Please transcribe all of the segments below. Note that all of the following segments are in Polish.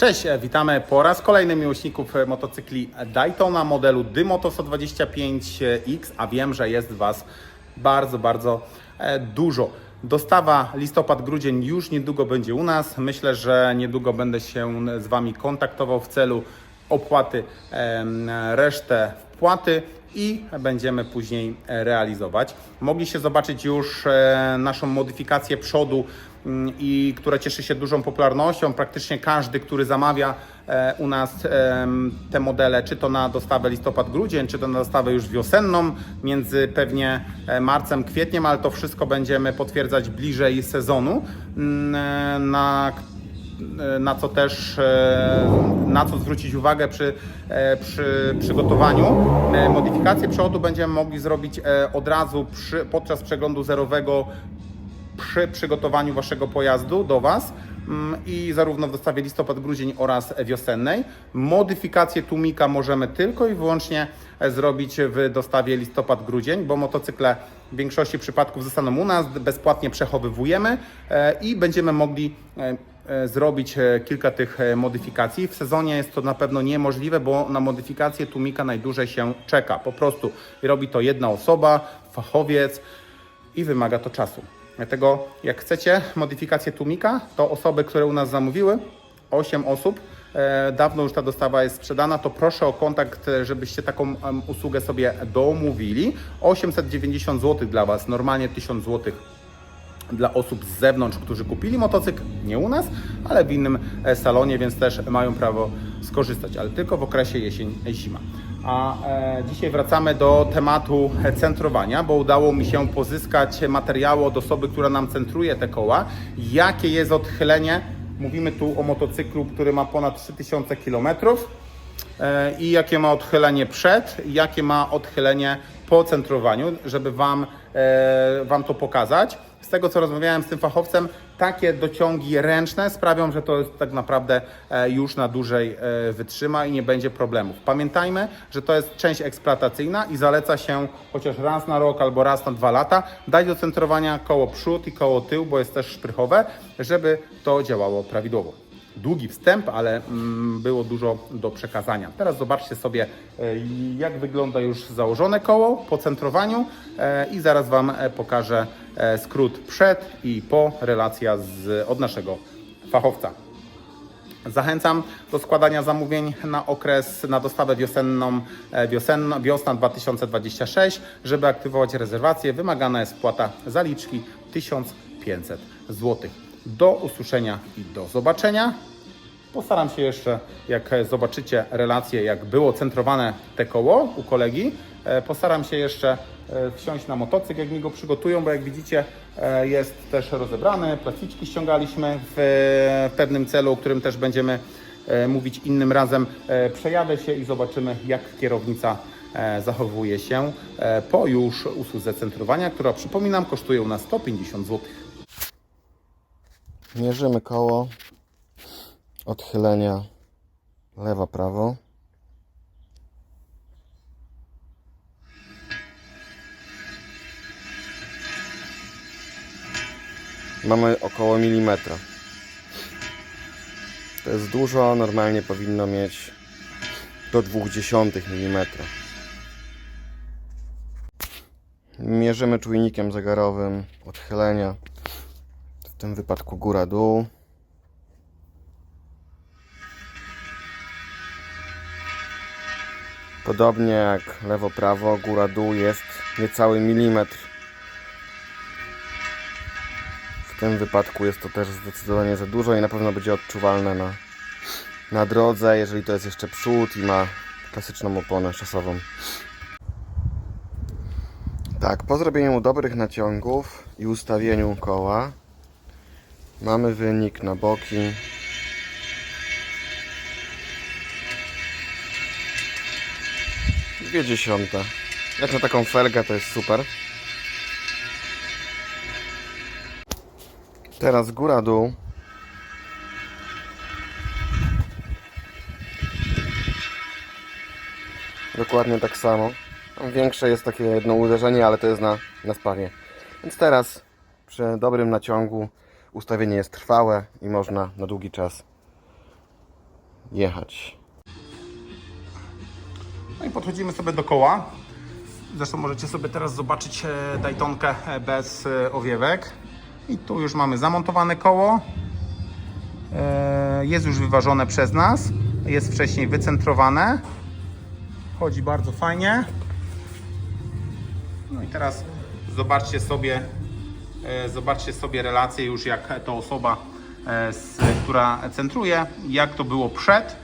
Cześć, e, witamy po raz kolejny miłośników e, motocykli Daytona modelu Dymoto 125X, a wiem, że jest Was bardzo, bardzo e, dużo. Dostawa listopad-grudzień już niedługo będzie u nas. Myślę, że niedługo będę się z Wami kontaktował w celu opłaty resztę wpłaty i będziemy później realizować. Mogliście zobaczyć już naszą modyfikację przodu, i która cieszy się dużą popularnością. Praktycznie każdy, który zamawia e, u nas te modele, czy to na dostawę listopad-grudzień, czy to na dostawę już wiosenną, między pewnie e, marcem, kwietniem, ale to wszystko będziemy potwierdzać bliżej sezonu, mm, e, na na co też na co zwrócić uwagę przy, przy przygotowaniu. Modyfikację przodu będziemy mogli zrobić od razu przy, podczas przeglądu zerowego przy przygotowaniu Waszego pojazdu do Was mm, i zarówno w dostawie listopad-grudzień oraz wiosennej. Modyfikację tłumika możemy tylko i wyłącznie e, zrobić w dostawie listopad-grudzień, bo motocykle w większości przypadków zostaną u nas, bezpłatnie przechowywujemy e, i będziemy mogli e, zrobić kilka tych modyfikacji. W sezonie jest to na pewno niemożliwe, bo na modyfikację tłumika najdłużej się czeka. Po prostu robi to jedna osoba, fachowiec i wymaga to czasu. Dlatego jak chcecie modyfikację tłumika, to osoby, które u nas zamówiły, 8 osób, e, dawno już ta dostawa jest sprzedana, to proszę o kontakt, e, żebyście taką usługę sobie domówili. 890 zł dla Was, normalnie 1000 zł dla osób z zewnątrz, którzy kupili motocykl, nie u nas, ale w innym e, salonie, więc też mają prawo skorzystać, ale tylko w okresie jesień-zima. A e, dzisiaj wracamy do tematu centrowania, bo udało mi się pozyskać materiały od osoby, która nam centruje te koła. Jakie jest odchylenie? Mówimy tu o motocyklu, który ma ponad 3000 km e, i jakie ma odchylenie przed, jakie ma odchylenie po centrowaniu, żeby Wam, e, wam to pokazać. Z tego co rozmawiałem z tym fachowcem, takie dociągi ręczne sprawią, że to tak naprawdę e, już na dłużej e, wytrzyma i nie będzie problemów. Pamiętajmy, że to jest część eksploatacyjna i zaleca się chociaż raz na rok albo raz na dwa lata dać do centrowania koło przód i koło tył, bo jest też szprychowe, żeby to działało prawidłowo długi wstęp, ale mm, było dużo do przekazania. Teraz zobaczcie sobie, e, jak wygląda już założone koło po centrowaniu e, i zaraz Wam e, pokażę skrót przed i po relacja z, od naszego fachowca. Zachęcam do składania zamówień na okres, na dostawę wiosenną, wiosenno, wiosna 2026. Żeby aktywować rezerwację, wymagana jest wpłata zaliczki 1500 zł. Do usłyszenia i do zobaczenia. Postaram się jeszcze, jak zobaczycie relację, jak było centrowane te koło u kolegi, e, postaram się jeszcze e, wsiąść na motocykl, jak mi go przygotują, bo jak widzicie e, jest też rozebrany, plasticzki ściągaliśmy w pewnym celu, o którym też będziemy mówić innym razem. Przejadę się i zobaczymy, jak kierownica zachowuje się po już usłudze centrowania, która przypominam kosztuje u nas 150 zł. Mierzymy koło odchylenia lewa prawo. Mamy około milimetra. To jest dużo, normalnie powinno mieć do 0,2 mm. Mierzymy czujnikiem zegarowym odchylenia w tym wypadku góra-dół. Podobnie jak lewo-prawo, góra-dół jest niecały milimetr. W tym wypadku jest to też zdecydowanie za dużo i na pewno będzie odczuwalne na, na drodze, jeżeli to jest jeszcze przód i ma klasyczną oponę szosową. Tak, po zrobieniu dobrych naciągów i ustawieniu koła Mamy wynik na boki. Dwie dziesiąte. Jak na taką felgę to jest super. Teraz góra dół. Dokładnie tak samo. Tam Większe jest takie jedno uderzenie, ale to jest na, na spawie. Więc teraz przy dobrym naciągu ustawienie jest trwałe i można na długi czas jechać. No i podchodzimy sobie do koła. Zresztą możecie sobie teraz zobaczyć e, Daytonkę e, bez e, owiewek. I tu już mamy zamontowane koło. Jest już wyważone przez nas. Jest wcześniej wycentrowane. Chodzi bardzo fajnie. No i teraz zobaczcie sobie, zobaczcie sobie relację już jak to osoba, która centruje, jak to było przed,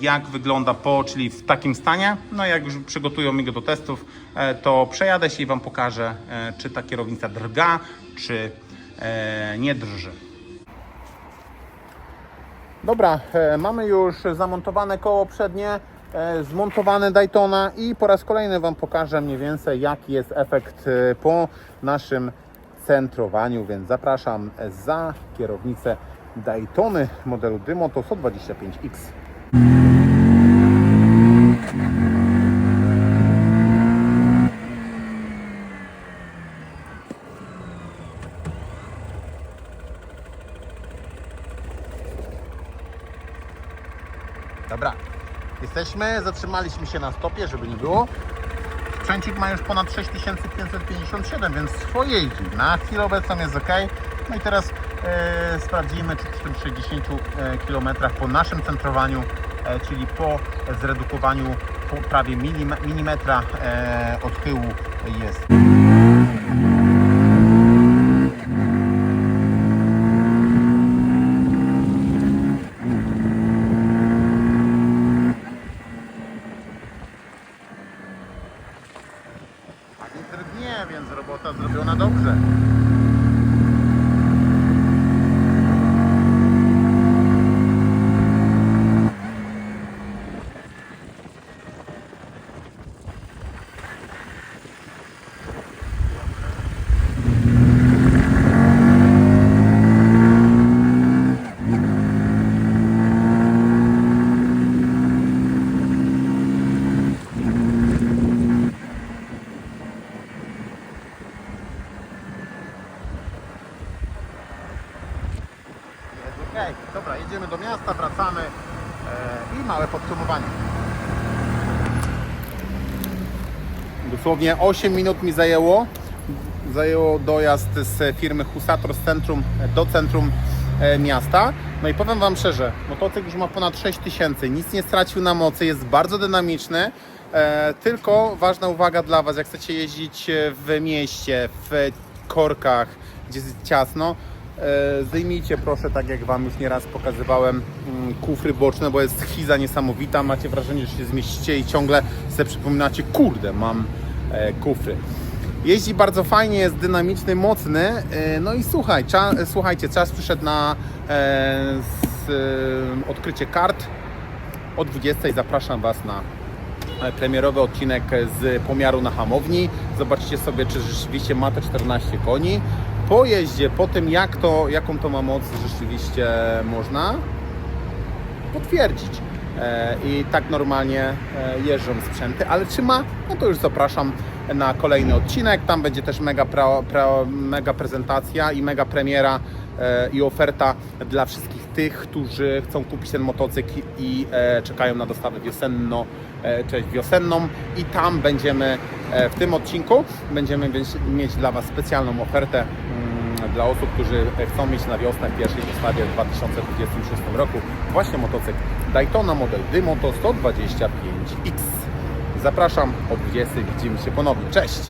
jak wygląda po, czyli w takim stanie. No jak już przygotują mi go do testów, e, to przejadę się i Wam pokażę, e, czy ta kierownica drga, czy e, nie drży. Dobra, e, mamy już zamontowane koło przednie, e, zmontowane Daytona i po raz kolejny Wam pokażę mniej więcej jaki jest efekt e, po naszym centrowaniu, więc zapraszam za kierownicę Daytony modelu Dymoto 125X. Dobra, jesteśmy, zatrzymaliśmy się na stopie, żeby nie było. Sprzęcik ma już ponad 6557, więc swoje jeździ. Na chwilę obecną jest ok. No i teraz e, sprawdzimy, czy przy tym 60 km po naszym centrowaniu, e, czyli po zredukowaniu po prawie milim, milimetra e, odchyłu jest. A nie więc robota zrobiona dobrze. Okej. Dobra, jedziemy do miasta, wracamy e, i małe podsumowanie. Dosłownie 8 minut mi zajęło. Zajęło dojazd z firmy Husator z centrum do centrum e, miasta. No i powiem Wam szczerze, motocykl już ma ponad 6000, nic nie stracił na mocy, jest bardzo dynamiczny. E, tylko ważna uwaga dla Was, jak chcecie jeździć w mieście, w korkach, gdzie jest ciasno, zdejmijcie proszę, tak jak Wam już nieraz pokazywałem, mm, kufry boczne, bo jest chiza niesamowita, macie wrażenie, że się zmieścicie i ciągle sobie przypominacie, kurde, mam e, kufry. Jeździ bardzo fajnie, jest dynamiczny, mocny. e, No i słuchaj, cza, słuchajcie, czas przyszedł na e, e, odkrycie kart. O 20 zapraszam Was na e, premierowy odcinek z pomiaru na hamowni. Zobaczcie sobie, czy rzeczywiście ma te 14 koni. Po jeździe, po tym jak to, jaką to ma moc, rzeczywiście można potwierdzić. E, I tak normalnie e, jeżdżą sprzęty, ale czy ma? No to już zapraszam na kolejny odcinek. Tam będzie też mega, pra, pra, mega prezentacja i mega premiera e, i oferta dla wszystkich tych, którzy chcą kupić ten motocykl i czekają na dostawę wiosenno, cześć, wiosenną i tam będziemy w tym odcinku będziemy mieć, mieć dla Was specjalną ofertę mm, dla osób, którzy chcą mieć na wiosnę w pierwszej dostawie w 2026 roku właśnie motocykl Daytona model Dymoto 125X. Zapraszam o 20 widzimy się ponownie. Cześć!